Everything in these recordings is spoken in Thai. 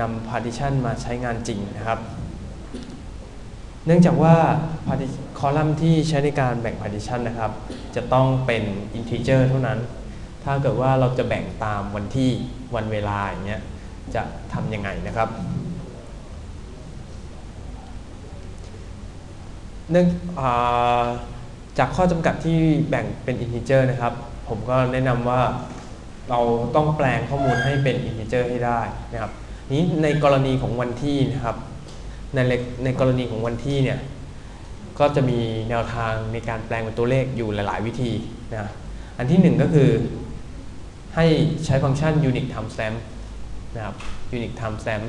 นำ partition มาใช้งานจริงนะครับ เนื่องจากว่าคอลัมน์ที่ใช้ในการแบ่ง partition นะครับ จะต้องเป็น integer เท่านั้น ถ้าเกิดว่าเราจะแบ่งตามวันที่วันเวลาอย่างเงี้ยจะทำยังไงนะครับเนื่องอาจากข้อจำกัดที่แบ่งเป็น integer นะครับ ผมก็แนะนำว่าเราต้องแปลงข้อมูลให้เป็น integer ให้ได้นะครับ นี้ในกรณีของวันที่นะครับในในกรณีของวันที่เนี่ยก็จะมีแนวทางในการแปลงเป็นตัวเลขอยู่หลาย ๆ วิธีนะอันที่หนึ่งก็คือให้ใช้ฟังก์ชัน unique timestamp นะครับ unique timestamp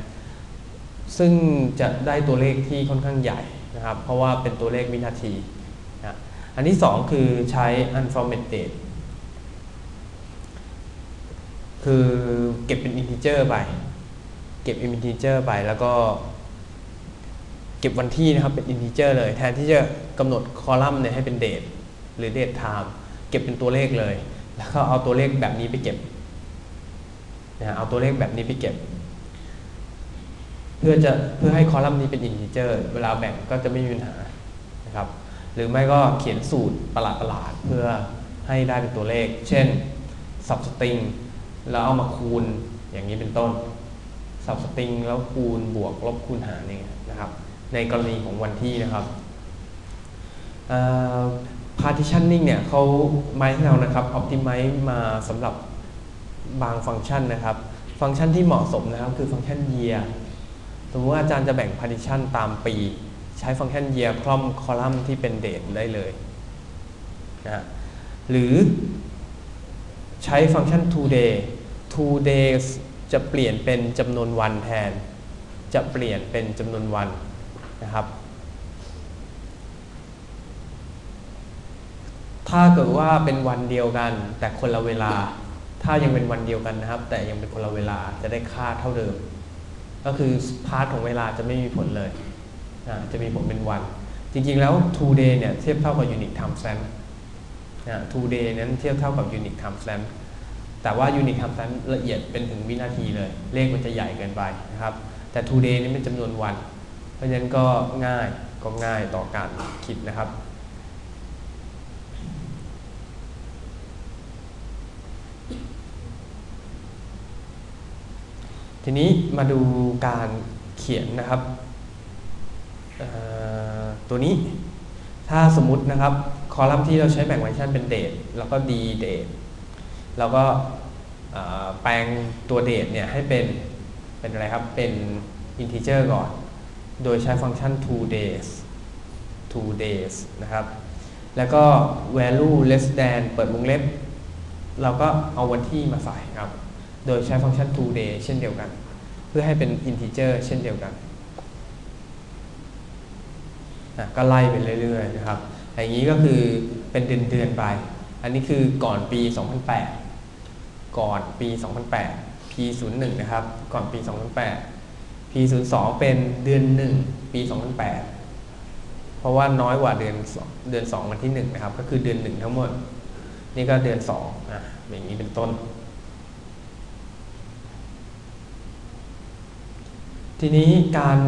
ซึ่งจะได้ตัวเลขที่ค่อนข้างใหญ่นะครับ เพราะว่าเป็นตัวเลขวินาทีนะอันที่สองคือใช้ unformatted คือเก็บเป็น integer ไป เก็บ integer ไปแล้วก็ เก็บวันที่นะครับเป็น integer เลย แทนที่จะกำหนดคอลัมน์เนี่ยให้เป็น date หรือ date time เก็บเป็นตัวเลขเลย แล้วก็เอาตัวเลขแบบนี้ไปเก็บนะเอาตัวเลขแบบนี้ไปเก็บ เพื่อจะเพื่อให้คอลัมน์นี้เป็น integer เวลาแบ่งก็จะไม่มีปัญหานะครับหรือไม่ก็เขียนสูตรประหลาดๆเพื่อให้ได้เป็นตัวเลข เช่น substring แล้วเอามาคูณอย่างนี้เป็นต้น substring แล้วคูณบวกลบคูณหารเนี่ยนะครับ ในกรณีของวันที่นะครับ partitioning เนี่ยเขาไม้ให้เรานะครับ optimize มาสำหรับบางฟังก์ชันนะครับ ฟังก์ชันที่เหมาะสมนะครับคือฟังก์ชัน year สมมติว่าอาจารย์จะแบ่ง partition ตามปี ใช้ฟังก์ชัน year คล่อมคอลัมน์ที่เป็น date ได้เลยนะหรือใช้ฟังก์ชัน today today จะเปลี่ยนเป็นจำนวนวันแทน จะเปลี่ยนเป็นจำนวนวันนะครับ ถ้าเกิดว่าเป็นวันเดียวกัน แต่คนละเวลา ถ้ายังเป็นวันเดียวกันนะครับ แต่ยังเป็นคนละเวลาจะได้ค่าเท่าเดิม ก็คือพาร์ทของเวลาจะไม่มีผลเลยนะจะมีผลเป็นวัน จริงๆแล้ว two day เนี่ยเทียบเท่ากับ unique time stamp นะ two day นั้นเทียบเท่ากับ unique time stamp แต่ว่า unique time stamp ละเอียดเป็นถึงวินาทีเลย เลขมันจะใหญ่เกินไปนะครับ แต่ today นี่เป็นจำนวนวัน เพราะฉะนั้นก็ง่ายก็ง่ายต่อการคิดนะครับ ทีนี้มาดูการเขียนนะครับ ตัวนี้ถ้าสมมุตินะครับ คอลัมน์ที่เราใช้แบ่งฟังก์ชันเป็น date แล้วก็ d date แล้ วก็แปลงตัว date เนี่ยให้เป็นเป็นอะไรครับ เป็น integer ก่อน โดยใช้ฟังก์ชัน two days two days นะครับ แล้วก็ value less than เปิดวงเล็บ เราก็เอาวันที่มาใส่ครับ โดยใช้ฟังก์ชัน two day เช่นเดียวกัน เพื่อให้เป็น integer เช่นเดียวกันนะก็ไล่ไปเรื่อยๆนะครับ อย่างนี้ก็คือเป็นเดือนๆไป อันนี้คือก่อนปี 2008 ก่อนปี 2008 P01 นะครับ ก่อนปี 2008 P02 เป็นเดือน 1 ปี 2008 เพราะว่าน้อยกว่าเดือน2เดือน 2 วันที่ 1 นะครับ ก็คือเดือน 1 ทั้งหมด นี่ก็เดือน 2อะอย่างนี้เป็นต้น ทีนี้การ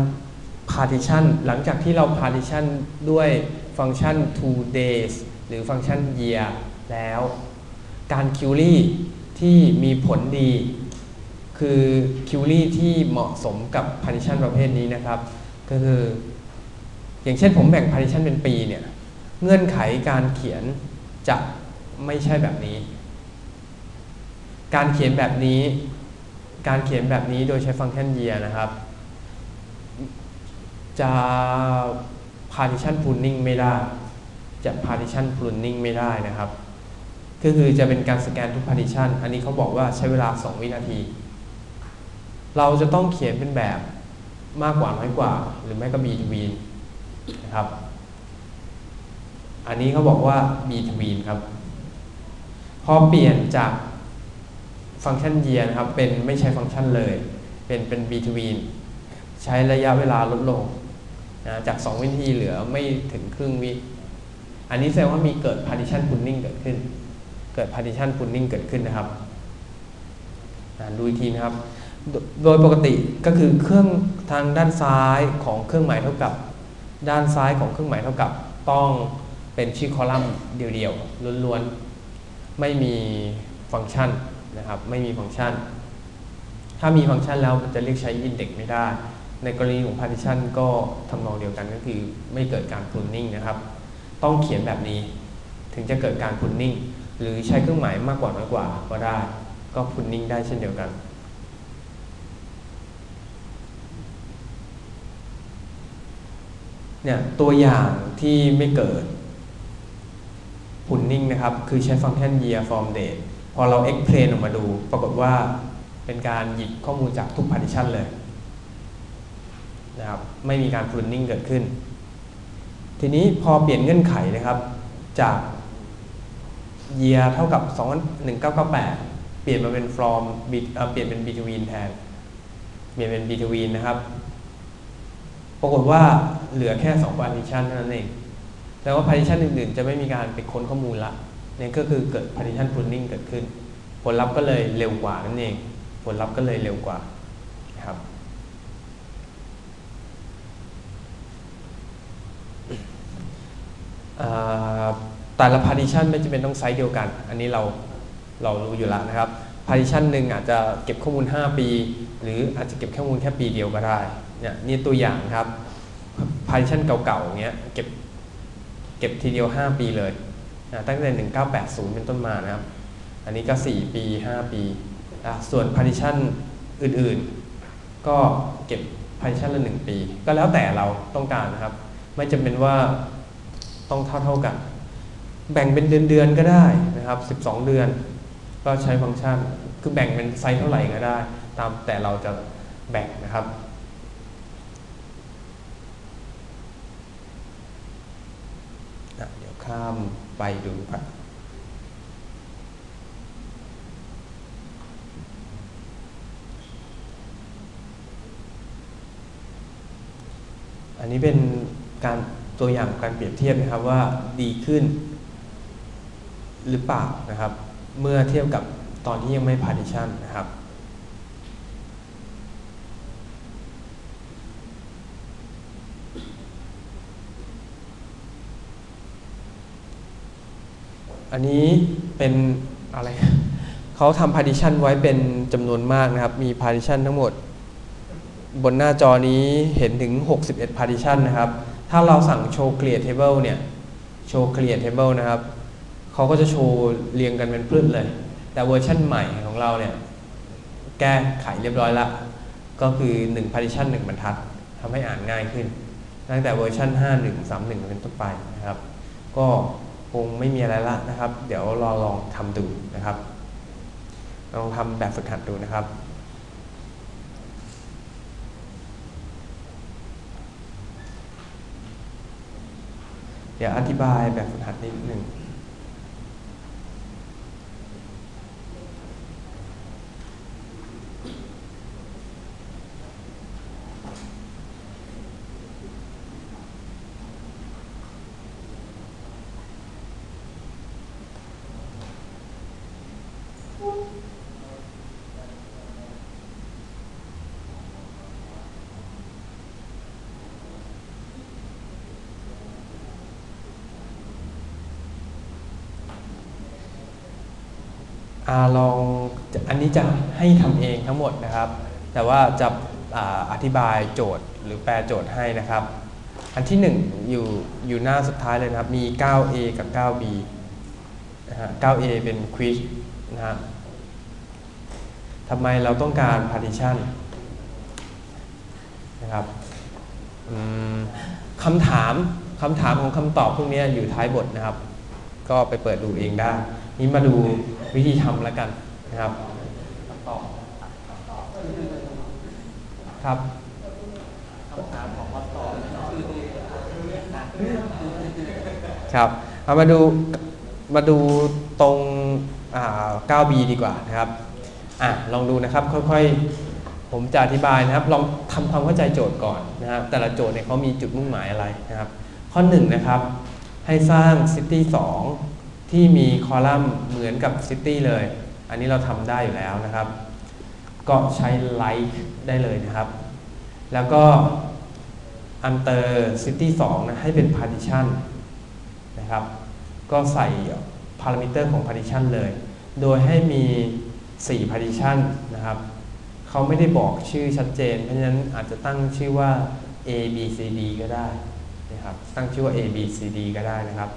partition หลังจากที่เรา partition ด้วยฟังก์ชัน two days หรือฟังก์ชัน year แล้วการ query ที่มีผลดี คือ query ที่เหมาะสมกับ partition ประเภทนี้นะครับ ก็คือ อย่างเช่นผมแบ่ง partition เป็นปีเนี่ยเงื่อนไขการเขียนจะไม่ใช่แบบนี้ การเขียนแบบนี้ การเขียนแบบนี้โดยใช้ฟังก์ชัน year นะครับ จะ partition pruning ไม่ได้ จะ partition pruning ไม่ได้นะครับ ก็คือจะเป็นการสแกนทุก partition อันนี้เขาบอกว่าใช้เวลา 2 วินาที เราจะต้องเขียนเป็นแบบมากกว่าน้อยกว่า หรือไม่ก็ b to b นะครับ อันนี้เขาบอกว่า b to b ครับ พอเปลี่ยนจากฟังก์ชัน year นะครับเป็นไม่ใช้ฟังก์ชันเลย เป็นเป็น b to b ใช้ระยะเวลาลดลงนะจาก 2 วินาทีเหลือไม่ถึงครึ่งวิอันนี้แสดงว่ามีเกิด partition pruning เกิดขึ้น เกิด partition pruning เกิดขึ้นนะครับดูอีกทีนะครับโดโดยปกติก็คือเครื่องทางด้านซ้ายของเครื่องหมายเท่ากับ ด้านซ้ายของเครื่องหมายเท่ากับ ต้องเป็นชื่อคอลัมน์เดียวๆล้วนๆไม่มีฟังก์ชันนะครับไม่มีฟังก์ชัน ถ้ามีฟังก์ชันแล้วมันจะเรียกใช้ index ไม่ได้ ในกรณีของ partition ก็ทำนองเดียวกันก็คือไม่เกิดการ pruning นะครับ ต้องเขียนแบบนี้ถึงจะเกิดการ pruning หรือใช้เครื่องหมายมากกว่าน้อยกว่าก็ได้ ก็ pruning ได้เช่นเดียวกันเนี่ยตัวอย่างที่ไม่เกิด pruning นะครับ คือใช้ฟังก์ชัน year from date พอเรา explain ออกมาดู ปรากฏว่าเป็นการหยิบข้อมูลจากทุก partition เลยนะครับไม่มีการ pruning เกิดขึ้น ทีนี้พอเปลี่ยนเงื่อนไขนะครับจาก year เท่ากับ 1998 เปลี่ยนมาเป็น from bit- เปลี่ยนเป็น between แทน เปลี่ยนเป็น between นะครับ ปรากฏว่าเหลือแค่ 2 partition เท่านั้นเองแต่ว่า partition อื่นๆ จะไม่มีการไปค้นข้อมูลละนี่ก็คือเกิด partition pruning เกิดขึ้น ผลลัพธ์ก็เลยเร็วกว่านั่นเอง ผลลัพธ์ก็เลยเร็วกว่าครับอ่า แต่ละ partition ไม่จำเป็นต้องไซส์เดียวกัน อันนี้เราเรารู้อยู่แล้วนะครับ partition หนึ่งอาจจะเก็บข้อมูล 5 ปี หรืออาจจะเก็บข้อมูลแค่ปีเดียวก็ได้เนี่ยนี่ตัวอย่างครับ partition เก่าๆอย่างเงี้ยเก็บเก็บทีเดียว 5 ปีเลยนะตั้งแต่ 1980 เป็นต้นมานะครับ อันนี้ก็ 4 ปี 5 ปีอะส่วน partition อื่นๆ ก็เก็บ partition ละ 1 ปี ก็แล้วแต่เราต้องการนะครับ ไม่จำเป็นว่าต้องเท่าเท่าๆกัน แบ่งเป็นเดือนๆก็ได้นะครับ 12 เดือน ก็ใช้ฟังก์ชัน คือแบ่งเป็นไซส์เท่าไหร่ก็ได้ ตามแต่เราจะแบ่งนะครับเดี๋ยวข้ามไปดูครับอันนี้เป็นการตัวอย่างการเปรียบเทียบนะครับว่าดีขึ้น หรือเปล่านะครับ เมื่อเทียบกับตอนที่ยังไม่ partition นะครับ อันนี้เป็นอะไรเขาทำ partition ไว้เป็นจำนวนมากนะครับ มี partition ทั้งหมด บนหน้าจอนี้เห็นถึง 61 partition นะครับ ถ้าเราสั่งโชว์ clear table เนี่ยโชว์ clear table นะครับ เขาก็จะโชว์เรียงกันเป็นพืชเลย แต่เวอร์ชันใหม่ของเราเนี่ยแก้ไขเรียบร้อยละ ก็คือ1 partition 1บรรทัดทำให้อ่านง่ายขึ้น ตั้งแต่เวอร์ชัน5131 เป็นต้นไปนะครับ ก็คงไม่มีอะไรละนะครับ เดี๋ยวรอลองทำดูนะครับ ลองทำแบบฝึกหัดดูนะครับเดี๋ยวอธิบายแบบฝึกหัดนิดหนึ่ง อาลองอันนี้จะให้ทำเองทั้งหมดนะครับ แต่ว่าจะออธิบายโจทย์หรือแปลโจทย์ให้นะครับ อันที่ 1 อยู่อยู่หน้าสุดท้ายเลยนะครับมี 9a กับ 9b นะฮะ 9a เป็น quiz นะฮะทำไมเราต้องการ partition นะครับคำถามคำถามของคำตอบพวกนี้อยู่ท้ายบทนะครับ ก็ไปเปิดดูเองได้ นี่มาดูวิธีทำแล้วกันนะครับ ครับครับเอามาดูมาดูตรง 9B ดีกว่านะครับอะลองดูนะครับค่อยๆ ผมจะอธิบายนะครับ ลองทำความเข้าใจโจทย์ก่อนนะครับ แต่ละโจทย์เนี่ยเขามีจุดมุ่งหมายอะไรนะครับ ข้อ1นงนะครับ ให้สร้าง City 2 ที่มีคอลัมน์เหมือนกับ City เลย อันนี้เราทำได้อยู่แล้วนะครับ ก็ใช้ like ได้เลยนะครับ แล้วก็ under city 2นะให้เป็น partition นะครับ ก็ใส่ parameter ของ partition เลย โดยให้มี 4 partition นะครับเขาไม่ได้บอกชื่อชัดเจน เพราะฉะนั้นอาจจะตั้งชื่อว่า A B C D ก็ได้นะครับ ตั้งชื่อว่า A B C D ก็ได้นะครับ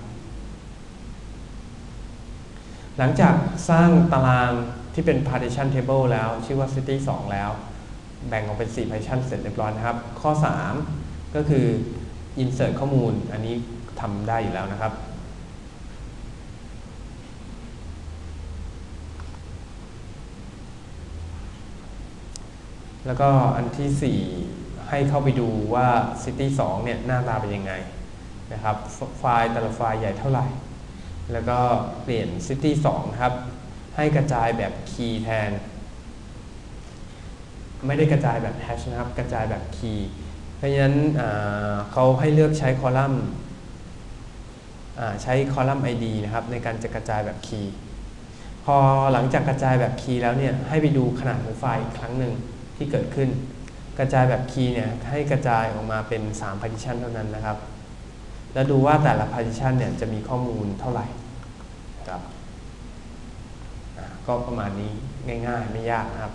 หลังจากสร้างตารางที่เป็น partition table แล้ว ชื่อว่า city 2 แล้ว แบ่งออกเป็น 4 partition เสร็จเรียบร้อยนะครับ ข้อ 3 ก็คือ insert ข้อมูล อันนี้ทำได้อยู่แล้วนะครับ แล้วก็อันที่ 4 ให้เข้าไปดูว่า City 2 เนี่ย หน้าตาเป็นยังไงนะครับ ไฟล์แต่ละไฟล์ใหญ่เท่าไหร่ แล้วก็เปลี่ยน City 2 ครับ ให้กระจายแบบคีย์แทน ไม่ได้กระจายแบบแฮชนะครับ กระจายแบบคีย์เพราะฉะนั้นเขาให้เลือกใช้คอลัมน์ใช้คอลัมน์ ID นะครับ ในการจะกระจายแบบคีย์พอหลังจากกระจายแบบคีย์แล้วเนี่ย ให้ไปดูขนาดของไฟล์อีกครั้งหนึ่งที่เกิดขึ้น กระจายแบบคีย์เนี่ยให้กระจายออกมาเป็น 3 partition เท่านั้นนะครับ แล้วดูว่าแต่ละ partition เนี่ยจะมีข้อมูลเท่าไหร่ครับอ่าก็ประมาณนี้ง่ายๆ ไม่ยากนะครับ